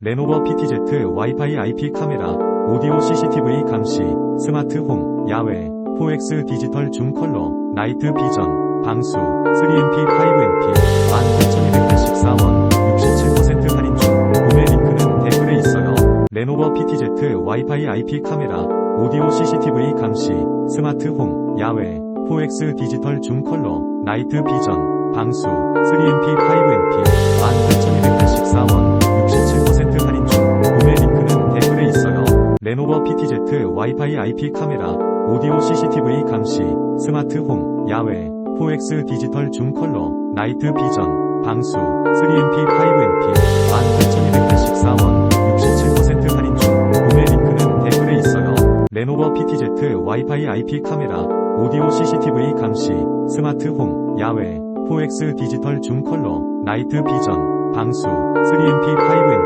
레노버 PTZ 와이파이 IP 카메라, 오디오 CCTV 감시, 스마트 홈, 야외, 4X 디지털 줌 컬러, 나이트 비전, 방수, 3MP 5MP, 18,284원, 67% 할인 중, 구매 링크는 댓글에 있어요. 레노버 PTZ 와이파이 IP 카메라, 오디오 CCTV 감시, 스마트 홈, 야외, 4X 디지털 줌 컬러, 나이트 비전, 방수, 3MP 5MP, 레노버 PTZ 와이파이 IP 카메라, 오디오 CCTV 감시, 스마트 홈, 야외, 4X 디지털 줌 컬러, 나이트 비전, 방수, 3MP 5MP, 18,284원, 67% 할인 중, 구매 링크는 댓글에 있어요. 레노버 PTZ 와이파이 IP 카메라, 오디오 CCTV 감시, 스마트 홈, 야외, 4X 디지털 줌 컬러, 나이트 비전, 방수, 3MP 5MP,